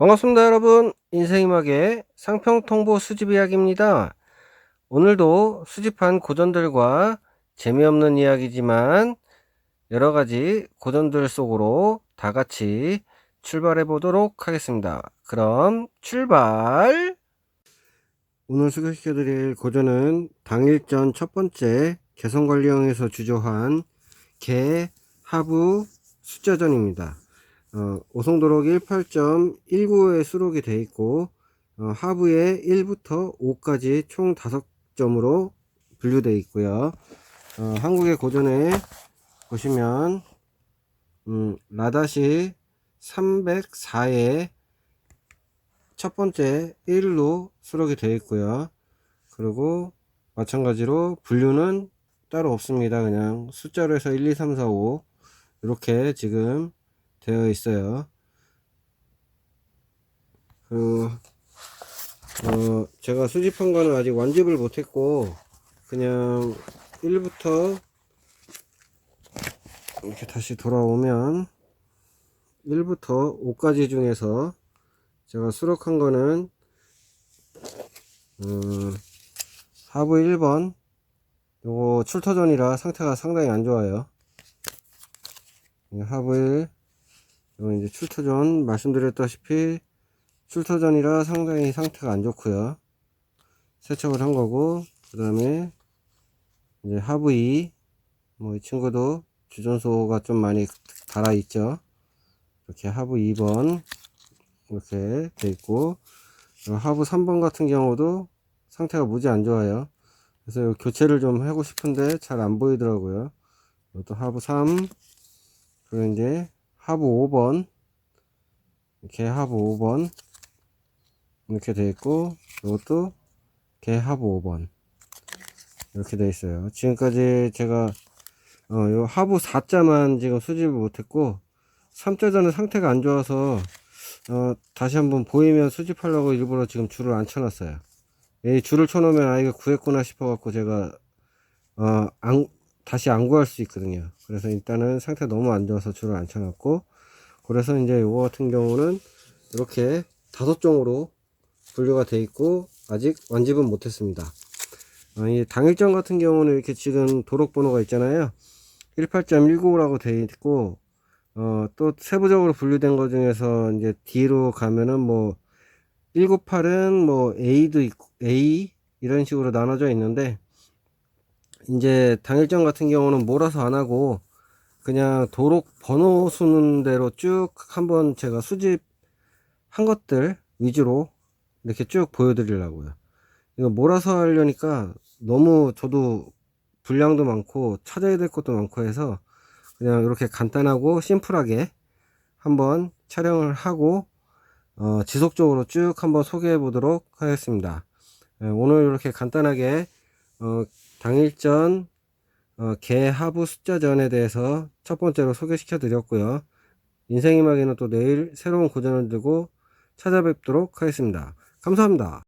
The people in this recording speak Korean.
반갑습니다 여러분. 인생이막의 상평통보 수집 이야기입니다. 오늘도 수집한 고전들과 재미없는 이야기지만 여러가지 고전들 속으로 다같이 출발해 보도록 하겠습니다. 그럼 출발! 오늘 소개시켜 드릴 고전은 당일전 첫 번째 개성관리형에서 주조한 개 하부 숫자전입니다 어, 오송도록 18.19에 수록이 되어 있고 어, 하부에 1부터 5까지 총 5점으로 분류되어 있고요. 어, 한국의 고전에 보시면 음, 라다시 304에 첫 번째 1로 수록이 되어 있고요. 그리고 마찬가지로 분류는 따로 없습니다. 그냥 숫자로 해서 1 2 3 4 5 이렇게 지금 되어 있어요. 그, 어, 제가 수집한 거는 아직 완집을 못했고, 그냥 1부터 이렇게 다시 돌아오면 1부터 5까지 중에서 제가 수록한 거는 음, 하부 1번 요거 출토전이라 상태가 상당히 안 좋아요 하부 1 이건 이제 출토 전 말씀드렸다시피 출토 전이라 상당히 상태가 안 좋고요. 세척을 한 거고 그 다음에 이제 하부 2뭐이 친구도 주전소가 좀 많이 달아 있죠. 이렇게 하부 2번 이렇게 돼 있고 하부 3번 같은 경우도 상태가 무지 안 좋아요. 그래서 교체를 좀 하고 싶은데 잘 안 보이더라고요. 또 하부 3 그리고 이제 하부 5번. 개 하부 5번. 이렇게 되어 있고 이것도 개 하부 5번. 이렇게 되어 있어요. 지금까지 제가 어, 요 하부 4자만 지금 수집을 못했고 3자전은 상태가 안 좋아서 어, 다시 한번 보이면 수집하려고 일부러 지금 줄을 안 쳐놨어요. 이 줄을 쳐놓으면 아 이거 구했구나 싶어 갖고 제가 어, 안, 다시 안 구할 수 있거든요. 그래서 일단은 상태가 너무 안 좋아서 줄을 안 쳐놨고 그래서 이제 요거 같은 경우는 이렇게 다섯 종으로 분류가 되어 있고 아직 완집은 못했습니다. 어, 이 당일전 같은 경우는 이렇게 지금 도록 번호가 있잖아요. 18.19라고 되어 있고 어, 또 세부적으로 분류된 것 중에서 이제 D로 가면은 뭐 198은 뭐 A도 있고 A 이런 식으로 나눠져 있는데 이제 당일전 같은 경우는 몰아서 안 하고 그냥 도록 번호 순대로 쭉 한번 제가 수집한 것들 위주로 이렇게 쭉 보여드리려고요. 이거 몰아서 하려니까 너무 저도 분량도 많고 찾아야 될 것도 많고 해서 그냥 이렇게 간단하고 심플하게 한번 촬영을 하고 어, 지속적으로 쭉 한번 소개해 보도록 하겠습니다. 예, 오늘 이렇게 간단하게 어, 당일전 어, 개 하부 숫자전에 대해서 첫 번째로 소개시켜 드렸고요. 인생이막에는 또 내일 새로운 고전을 들고 찾아뵙도록 하겠습니다. 감사합니다.